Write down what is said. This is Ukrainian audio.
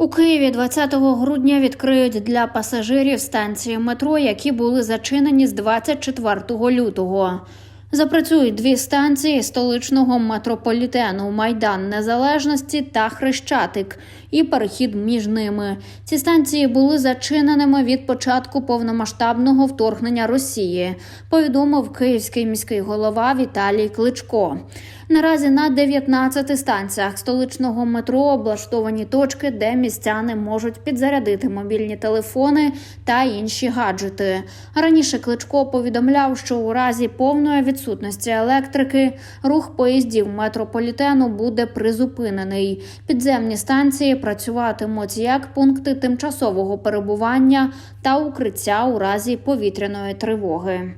У Києві 20 грудня відкриють для пасажирів станції метро, які були зачинені з 24 лютого. Запрацюють дві станції столичного метрополітену Майдан Незалежності та Хрещатик і перехід між ними. Ці станції були зачиненими від початку повномасштабного вторгнення Росії, повідомив київський міський голова Віталій Кличко. Наразі на 19 станціях столичного метро облаштовані точки, де містяни можуть підзарядити мобільні телефони та інші гаджети. Раніше Кличко повідомляв, що у разі повної відсутності електрики рух поїздів метрополітену буде призупинений. Підземні станції працюватимуть як пункти тимчасового перебування та укриття у разі повітряної тривоги.